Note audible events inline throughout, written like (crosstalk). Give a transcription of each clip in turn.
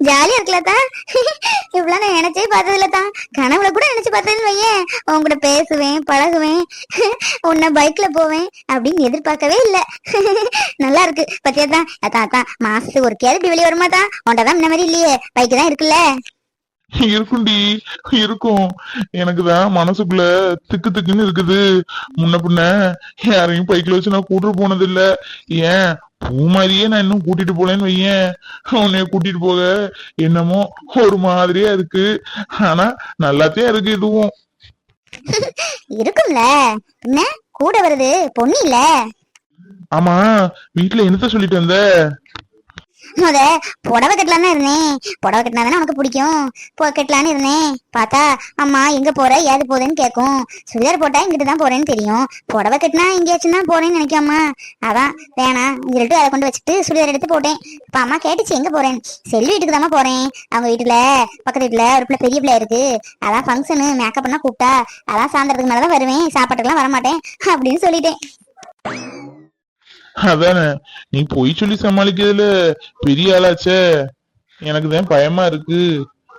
ஜாலியா இருக்கலதா இவ்வளவு நான் நினைச்சே பார்த்ததில்ல தான் கனவுல கூட நினைச்சு பார்த்ததுன்னு வையேன். உன் கூட பேசுவேன் பழகுவேன் உன்னை பைக்ல போவேன் அப்படின்னு எதிர்பார்க்கவே இல்ல. நல்லா இருக்கு. பத்தியா தான் அதான் அதான் மாசத்துக்கு ஒரு கேள்வி வெளியே வருமா தான் உன்டதான் இந்த மாதிரி இல்லையே. பைக் தான் இருக்குல்ல. இருக்கும்டி இருக்கும். எனக்குதான் மனசுக்குள்ள திக்கு திக்குன்னு இருக்குது. முன்ன பின்ன யாரையும் பைக்ல வச்சு நான் கூட்டு போனது இல்ல ஏன்? பூ மாதிரியே நான் இன்னும் கூட்டிட்டு போலேன்னு வையேன். உன்னைய கூட்டிட்டு போக என்னமோ ஒரு மாதிரியா இருக்கு. ஆனா நல்லாத்தையும் இருக்கு இதுவும். இருக்கும்ல. என்ன? கூட வருது பொண்ணு இல்ல? ஆமா வீட்டுல என்னத்த சொல்லிட்டு வந்த? முத புடவை கட்டலான்னு தான் இருந்தேன். புடவை கட்டினா தானே உனக்கு பிடிக்கும். போ கட்டலான்னு இருந்தேன். பார்த்தா அம்மா எங்க போற? ஏது போகுதுன்னு கேட்கும் சுடிதார் போட்டா இங்கிட்டு தான் போறேன்னு தெரியும். புடவை கட்டினா எங்கேயாச்சும் தான் போறேன்னு நினைக்காமா. அதான் வேணாம் சொல்லிட்டு அதை கொண்டு வச்சுட்டு சுடிதார் எடுத்து போட்டேன். இப்ப அம்மா கேட்டுச்சு எங்க போறேன்? செல்வி வீட்டுக்கு தாம்மா போறேன். அவங்க வீட்டுல பக்கத்து வீட்டுல ஒரு பிள்ளை பெரிய பிள்ளை இருக்கு. அதான் ஃபங்க்ஷனு மேக்கப் பண்ணா கூப்பிட்டா. அதான் சாயந்தரத்துக்கு மேலதான் வருவேன். சாப்பாட்டுக்கெல்லாம் வரமாட்டேன். அப்படின்னு சொல்லிட்டேன். அதானே? நீ பொய் சொல்லி சமாளிக்கிறதுல பெரிய ஆளாச்சே. எனக்கு தான் பயமா இருக்கு.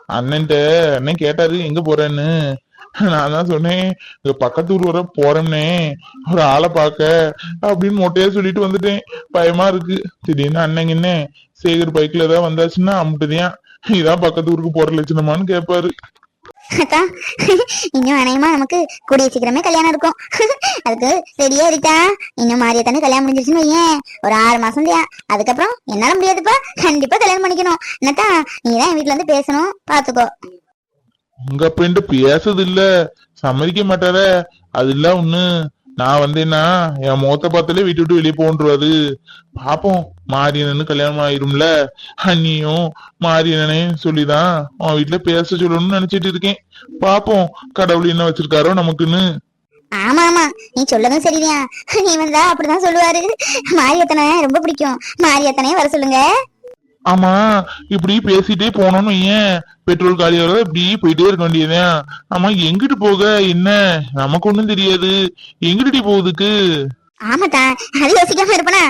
அண்ணன்ட்ட அண்ணன் கேட்டாரு எங்க போறேன்னு? நான் தான் சொன்னேன் இங்க பக்கத்து ஊர் வர போறேன்னே ஒரு ஆளை பார்க்க அப்படின்னு மொட்டையா சொல்லிட்டு வந்துட்டேன். பயமா இருக்கு. திடீர்னு அண்ணன் என்ன சேகர் பைக்ல ஏதாவது வந்தாச்சுன்னா அமுட்டுதியான். இதான் பக்கத்து ஊருக்கு போற லட்சணமான்னு கேட்பாரு அக்கா இன்னும் அநேகமா நமக்கு கூடிய சீக்கிரமே கல்யாணம் இருக்கும். அதுக்கு ரெடியா இருக்கா இன்னும் மாரியத்தானே கல்யாணம் முடிஞ்சிருச்சுன்னு வையேன். ஒரு ஆறு மாசம் தான் அதுக்கப்புறம் என்னால முடியாதுப்பா. கண்டிப்பா கல்யாணம் பண்ணிக்கணும். என்னக்கா நீ தான் என் வீட்டுல இருந்து பேசணும். பாத்துக்கோ. உங்க அப்பன்ட்டு பேசுறது இல்ல. சம்மதிக்க மாட்டார. அது இல்ல ஒண்ணு. நான் வந்தேன்னா என் முகத்தை பார்த்தாலே வீட்டு விட்டு வெளியே போன்றுவாரு. பாப்போம் மாரியனன்னு கல்யாணம் ஆயிரும்ல. அண்ணியும் மாரியனனே சொல்லிதான் அவன் வீட்டுல பேச சொல்லணும்னு நினைச்சிட்டு இருக்கேன். பாப்போம் கடவுள் என்ன வச்சிருக்காரோ நமக்குன்னு. ஆமா ஆமா. நீ சொல்லதும் சரிதான். நீ வந்தா அப்படிதான் சொல்லுவாரு. மாரியத்தனை ரொம்ப பிடிக்கும். மாரியத்தனையே வர சொல்லுங்க. ஆமா இப்படி பேசிட்டே போனோம்னு ஏன் பெட்ரோல் காலியோட இப்படி போயிட்டே இருக்க வேண்டியதுதான். ஆமா எங்கிட்டு போக? என்ன? நமக்கு ஒண்ணும் தெரியாது. எங்கிட்டு போகுதுக்கு? ஆமாத்தா அது யோசிக்காம இருப்பனா?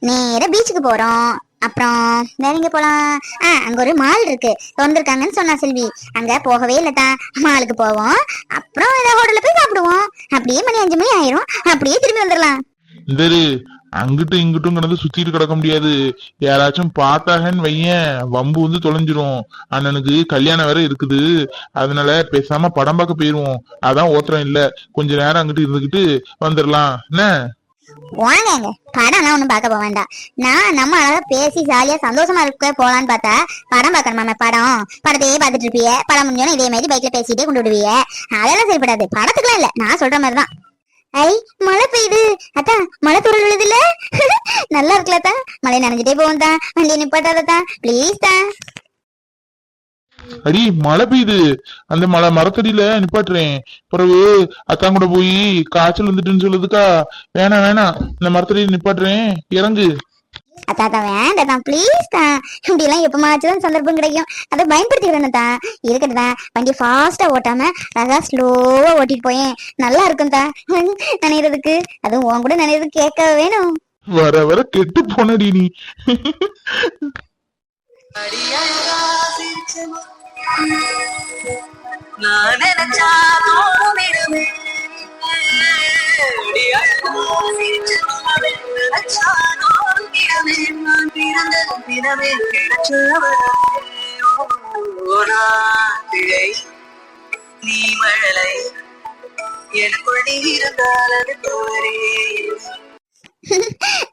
நேரா பீச்சுக்கு போறோம். அப்புறம் வேற எங்க போலாம்? ஆ அங்க ஒரு மால் இருக்கு. திறந்திருக்காங்கன்னு சொன்னா செல்வி. அங்க போகவே இல்லத்தா. மாலுக்கு போவோம். அப்புறம் ஏதாவது ஹோட்டல்ல போய் சாப்பிடுவோம். அப்படியே மணி அஞ்சு மணி ஆயிரும். அப்படியே திரும்பி வந்துடலாம் இந்த அங்கிட்டும் இங்கிட்டும் கிடந்து சுத்திட்டு கிடக்க முடியாது. யாராச்சும் பார்த்தாங்கன்னு வையேன் வம்பு வந்து தொலைஞ்சிரும். அண்ணனுக்கு கல்யாணம் வேற இருக்குது. அதனால பேசாம படம் பார்க்க போயிருவோம். அதான் ஓத்திரம் இல்ல. கொஞ்ச நேரம் அங்கிட்டு இருந்துகிட்டு வந்துடலாம் என்ன? வாங்க படம்லாம் ஒண்ணும் பார்க்க போக வேண்டாம். நான் நம்ம அழகா பேசி ஜாலியா சந்தோஷமா இருக்க போலான்னு பார்த்தா படம் பார்க்கணுமா படம். படத்தையே பார்த்துட்டு இருப்பிய. படம் முடிஞ்சோன்னு இதே மாதிரி பைக்ல பேசிட்டே கொண்டு விடுவிய அதெல்லாம் சரிப்படாது. படத்துக்குலாம் இல்ல. நான் சொல்ற மாதிரி தான் ஐ மழை பெய்யுது. அதான் மழை துருள் விழுது (laughs) நல்லா இருக்குல்ல தான் மழை நனைஞ்சிட்டே போவோம் தான் வண்டி நிப்பாட்டாத ப்ளீஸ் தான் அடி மழை பெய்யுது. அந்த மழை மரத்தடியில நிப்பாட்டுறேன். பிறகு அத்தான் கூட போய் காய்ச்சல் வந்துட்டுன்னு சொல்லுதுக்கா. வேணாம் வேணாம். இந்த மரத்தடியில நிப்பாட்டுறேன். இறங்கு. அத்தா தான் வேண்டாம் தான் ப்ளீஸ் தான் இப்படி எல்லாம் எப்பமாச்சும் தான் சந்தர்ப்பம் கிடைக்கும். அதை பயன்படுத்திக்கிறேன் தான் இருக்கட்டும் தான் வண்டி ஃபாஸ்டா ஓட்டாம அழகா ஸ்லோவா ஓட்டிட்டு போயேன். நல்லா இருக்கும் தான் நினைறதுக்கு. அதுவும் உன் கூட நினைறது கேட்க வேணும். வர வர கெட்டு போனடி நீ. நான் நினைச்சா தோணிடுமே தினமே நீ மழலை எனக்குள் நீ இருந்தால் அது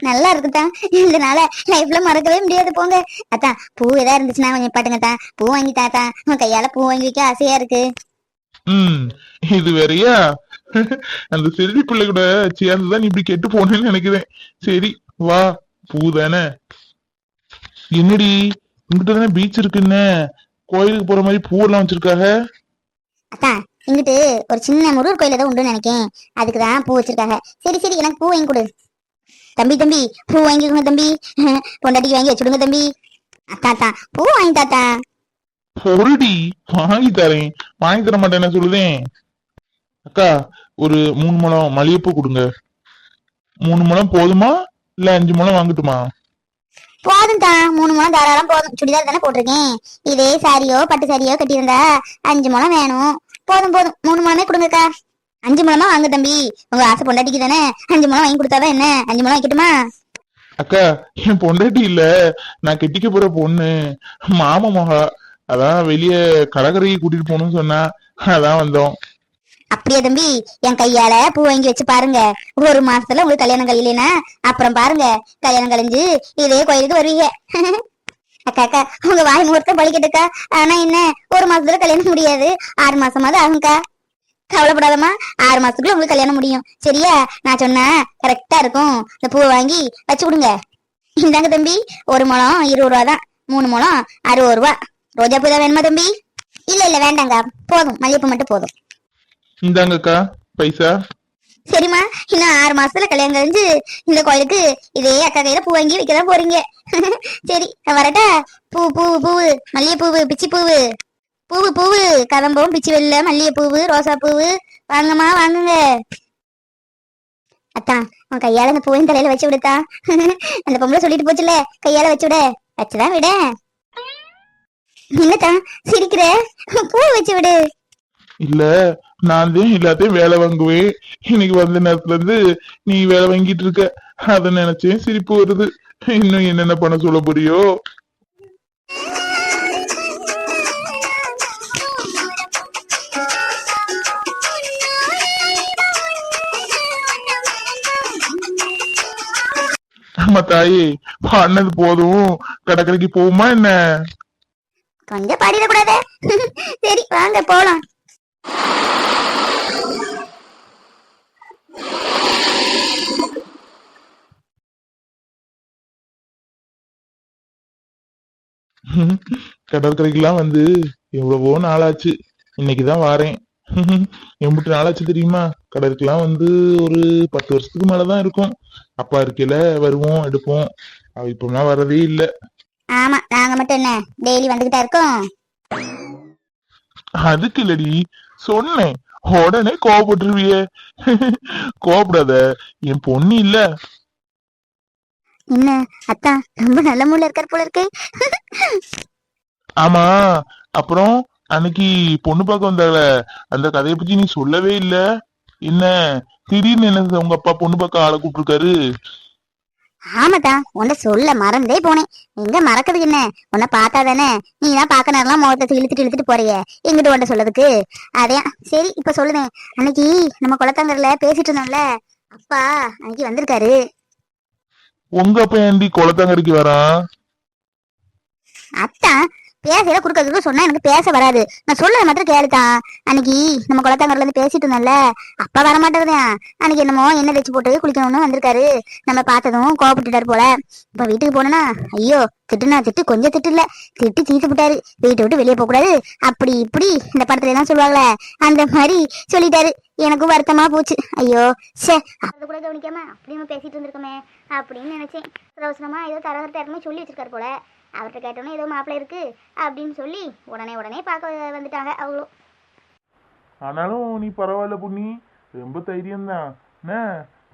நல்லா இருக்குதான் இதனால லைஃப்ல மறக்கவே முடியாது. போங்க. அத்தான் பூ ஏதா இருந்துச்சுன்னா கொஞ்சம் பாட்டுங்கத்தான் பூ வாங்கி தாத்தா. உன் கையால பூ வாங்கி வைக்க ஆசையா இருக்கு. ம் இது வேறயா? அந்த செல்வி பிள்ளை கூட சேர்ந்துதான் இப்படி கெட்டு போனேன்னு நினைக்கிறேன். சரி வா. பூ தானே? என்னடி? இங்கிட்ட தானே பீச் இருக்குன்னு கோயிலுக்கு போற மாதிரி பூவெல்லாம் வச்சிருக்காங்க அத்தா இங்கிட்டு ஒரு சின்ன முருகர் கோயில் ஏதோ உண்டுன்னு நினைக்கேன். அதுக்கு தான் பூ வச்சிருக்காங்க சரி சரி எனக்கு பூ வாங்கி கொடு. தம்பி தம்பி பூ வாங்கிக்கோங்க தம்பி. (laughs) பொண்டாட்டிக்கு வாங்கி வச்சுடுங்க தம்பி. அத்தா அத்தா பூ வாங்கி தாத்தா. பொருடி வாங்கி தரேன். வாங்கி தர மாட்டேன் என்ன சொல்லுதேன் அக்கா ஒரு மூணு முழம் மல்லிகைப்பூ கொடுங்க. மூணு முழம் போதுமா? இல்ல அஞ்சு முழம் வாங்கட்டுமா? போதும் தான் மூணு முழம் தாராளம் போதும். சுடிதார் தானே போட்டிருக்கேன். இதே சாரியோ பட்டு சாரியோ கட்டியிருந்தா அஞ்சு முழம் வேணும். போதும் போதும். மூணு முழமே கொடுங்கக்கா. அஞ்சு முழமா வாங்க தம்பி. உங்க ஆசை பொண்டாட்டிக்கு தானே. அஞ்சு முழம் வாங்கி கொடுத்தாதான் என்ன? அஞ்சு முழம் வைக்கட்டுமா? அக்கா என் பொண்டாட்டி இல்ல. நான் கெட்டிக்க போற பொண்ணு. மாமா மகா. அதான் வெளியே கடற்கரைக்கு கூட்டிட்டு போகணும்னு சொன்னா அதான் வந்தோம். அப்படியே தம்பி என் கையால பூ வாங்கி வச்சு பாருங்க. ஒரு மாசத்துல உங்களுக்கு கல்யாணம் கழியலனா அப்புறம் பாருங்க கல்யாணம் கழிஞ்சு இதே கோயிலுக்கு வருவீங்க. (laughs) அக்கா அக்கா உங்க வாய் முகூர்த்தம் பழிக்கட்டுக்கா. ஆனா என்ன ஒரு மாசத்துல கல்யாணம் முடியாது. ஆறு மாசமாவது ஆகும்க்கா. கவலைப்படாதம்மா ஆறு மாசத்துக்குள்ள உங்களுக்கு கல்யாணம் முடியும். சரியா? நான் சொன்னா கரெக்டா இருக்கும். இந்த பூவை வாங்கி வச்சு கொடுங்க. இந்தாங்க தம்பி ஒரு முழம் இருபது ரூபா தான் மூணு முழம் அறுபது ரூபா. ரோஜா பூ தான் வேணுமா தம்பி? இல்ல இல்ல வேண்டாங்க போதும். மல்லிகைப்பூ மட்டும் போதும். இந்தாங்கக்கா பைசா. சரிம்மா இன்னும் ஆறு மாசத்துல கல்யாணம் கழிஞ்சு இந்த கோயிலுக்கு இதே அக்கா கையில பூ வாங்கி வைக்க தான் போறீங்க. (laughs) சரி வரட்டா? பூ பூவு பூவு மல்லிகை பூவு பிச்சி பூவு பூவு பூவு கதம்பம் பிச்சி வெள்ளை மல்லிகை பூவு ரோசா பூவு வாங்கம்மா வாங்குங்க. அத்தான் உன் கையால இந்த பூவையும் தலையில வச்சு விடுத்தா. (laughs) அந்த பொம்பளை சொல்லிட்டு போச்சுல கையால வச்சு விட. வச்சுதான் விட. என்னத்தான் சிரிக்கிற? பூ வச்சு விடு. இல்ல நான் தான் எல்லாத்தையும் வேலை வாங்குவேன். இன்னைக்கு வந்த நேரத்துல இருந்து நீ வேலை வாங்கிட்டு இருக்க. அத நினைச்சேன் சிரிப்பு வருது. இன்னும் என்னென்ன பண்ண சொல்ல போறியோ? ஆமா தாயி பண்ணது போதும். கடற்கரைக்கு போகுமா என்ன? கொஞ்சம் பாடிடக்கூடாது. சரி வாங்க போலாம். கடற்கரைக்கெல்லாம் வந்து எவ்வளவோ நாளாச்சு. இன்னைக்குதான் வாரேன். எம்பிட்டு நாளாச்சு தெரியுமா? கடற்கெல்லாம் வந்து ஒரு பத்து வருஷத்துக்கு மேலதான் இருக்கும். அப்பா இருக்கையில வருவோம் எடுப்போம். அவ இப்பெல்லாம் வரதே இல்ல. ஆமா நாங்க மட்டும் என்ன டெய்லி வந்துகிட்டா இருக்கோம்? அதுக்கு இல்லடி சொன்னேன். உடனே கோவப்பட்டுருவிய. கோவப்படாத என் பொண்ணு இல்ல. என்ன அத்தா ரொம்ப நல்ல மூல இருக்கார் போல இருக்கு. ஆமா. அப்புறம் அன்னைக்கு பொண்ணு பார்க்க வந்தால அந்த கதையை பத்தி நீ சொல்லவே இல்ல. என்ன? திடீர்னு என்ன உங்க அப்பா பொண்ணு பார்க்க ஆளை கூப்பிட்டுருக்காரு. ஆமாத்தா உன்னை சொல்ல மறந்தே போனேன். எங்க மறக்கிறதுக்கு என்ன? உன்னை பார்த்தா தானே நீ தான் பார்க்க நேரம்லாம் முகத்தை இழுத்துட்டு இழுத்துட்டு போறிய. எங்கிட்ட உன்ட்ட சொல்லதுக்கு? அதே சரி இப்ப சொல்லுதேன். அன்னைக்கு நம்ம குளத்தங்கரில் பேசிட்டு இருந்தோம்ல. அப்பா அன்னைக்கு வந்திருக்காரு. உங்க அப்பா ஏண்டி குளத்தங்கரைக்கு வரான் அத்தான் பேசல குறுக்கிறதுக்கு சொன்னா எனக்கு பேச வராது. நான் சொல்ல மாத்திரம் கேளுதான் அன்னைக்கு நம்ம குளத்தங்கரில இருந்து பேசிட்டு இருந்தோம்ல அப்பா வர மாட்டேங்குதான் அன்னைக்கு என்னமோ எண்ணெய் வச்சு போட்டு குளிக்கணும்னு வந்திருக்காரு. நம்ம பார்த்ததும் கோவப்பட்டுட்டாரு போல. இப்ப வீட்டுக்கு போனா ஐயோ திட்டுனா திட்டு கொஞ்சம் திட்டு இல்ல. திட்டு தீத்து விட்டாரு வீட்டை விட்டு வெளியே போக கூடாது அப்படி இப்படி இந்த படத்துல எல்லாம் சொல்லுவாங்களே. அந்த மாதிரி சொல்லிட்டாரு. எனக்கும் வருத்தமா போச்சு. ஐயோ சே அது கூட கவனிக்காம அப்படியே பேசிட்டு இருந்திருக்கோமே அப்படின்னு நினைச்சேன். அவசரமா ஏதோ தரகர்கிட்ட சொல்லி வச்சிருக்காரு போல. அவர்கிட்ட கேட்டோன்னே ஏதோ மாப்பிள்ளை இருக்கு அப்படின்னு சொல்லி உடனே உடனே பார்க்க வந்துட்டாங்க அவ்வளோ ஆனாலும் நீ பரவாயில்ல புண்ணி ரொம்ப தைரியம் தான் என்ன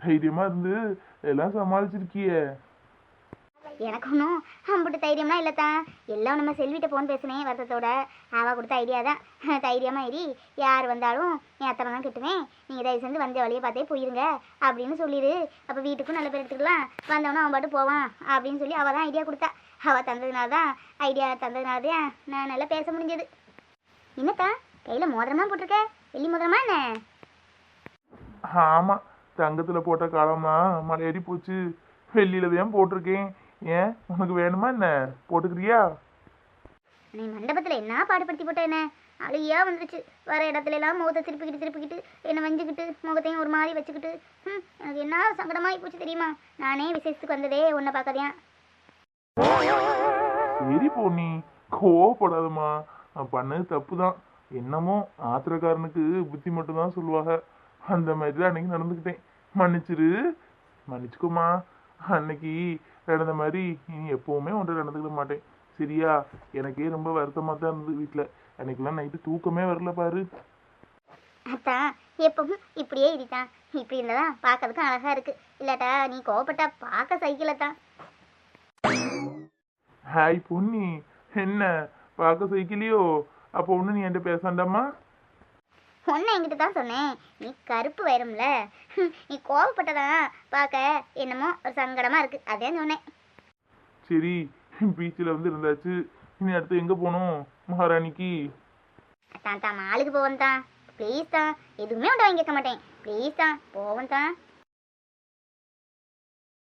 தைரியமா இருந்து எல்லாம் சமாளிச்சிருக்கியே. எனக்கு ஒன்றும் அம்பிட்டு இல்லை தான் எல்லாம் நம்ம செல்விட்ட ஃபோன் பேசினேன் வருத்தத்தோட. அவள் கொடுத்த ஐடியா தான். (laughs) தைரியமாக ஏறி யார் வந்தாலும் என் அத்தனை தான் கிட்டுவேன். நீங்கள் தயவு செஞ்சு வந்த வழியை பார்த்தே போயிருங்க அப்படின்னு சொல்லிடு அப்போ வீட்டுக்கும் நல்ல பேர் எடுத்துக்கலாம். வந்தவனும் அவன் பாட்டு போவான் அப்படின்னு சொல்லி அவள் தான் ஐடியா கொடுத்தா. அவள் தந்ததுனால தான் ஐடியா தந்ததுனால தான் நான் நல்லா பேச முடிஞ்சது. என்னத்தா? கையில் மோதிரமாக போட்டிருக்க? வெள்ளி மோதிரமா என்ன? ஆமாம் தங்கத்தில் போட்ட காலமா மலையேறி போச்சு. வெள்ளியில தான் போட்டிருக்கேன். ஏன்? உனக்கு வேணுமா என்ன? போட்டுக்கிறியா? நீ மண்டபத்தில் என்ன பாடுபடுத்தி என்ன? அழுகியா வந்துருச்சு. வர இடத்துல எல்லாம் முகத்தை திருப்பிக்கிட்டு திருப்பிக்கிட்டு என்னை வஞ்சிக்கிட்டு முகத்தையும் ஒரு மாதிரி வச்சுக்கிட்டு ம் எனக்கு என்ன சங்கடமாகி போச்சு தெரியுமா? நானே விசேஷத்துக்கு வந்ததே உன்னை பார்க்கதையா சரி பொண்ணி கோவப்படாதம்மா. பண்ணது தப்பு தான் என்னமோ ஆத்திரக்காரனுக்கு புத்தி மட்டும் தான் சொல்லுவாங்க. அந்த மாதிரி தான் அன்னைக்கு நடந்துக்கிட்டேன். மன்னிச்சிரு. மன்னிச்சுக்கோமா அன்னைக்கு நடந்த மாதிரி இனி எப்பவுமே ஒன்றை நடந்துக்கிட மாட்டேன். சரியா? எனக்கே ரொம்ப வருத்தமா தான் இருந்தது வீட்டில் அன்னைக்கெல்லாம் நைட்டு தூக்கமே வரல பாரு. அத்தான் எப்பவும் இப்படியே இருத்தான் இப்படி இருந்ததா பார்க்கறதுக்கும் அழகா இருக்கு. இல்லாட்டா நீ கோவப்பட்டா பார்க்க சைக்கிளத்தான் ஹாய் பொன்னி. என்ன? பார்க்க சைக்கிளியோ அப்போ ஒண்ணு நீ என்கிட்ட பேசாண்டாமா ஒன்னும் என்கிட்ட தான் சொன்னேன். நீ கருப்பு வரும்ல. நீ கோவப்பட்டதான் பார்க்க என்னமோ ஒரு சங்கடமா இருக்கு. அதே சொன்னேன். சரி பீச்சில் வந்து இருந்தாச்சு. இனி அடுத்து எங்க போகணும் மகாராணிக்கு? தான் தான் மாலுக்கு போவோம் தான் ப்ளீஸ் தான். எதுவுமே உண்டா வாங்கி கேட்க மாட்டேன். ப்ளீஸ் தான். போவோம் தான்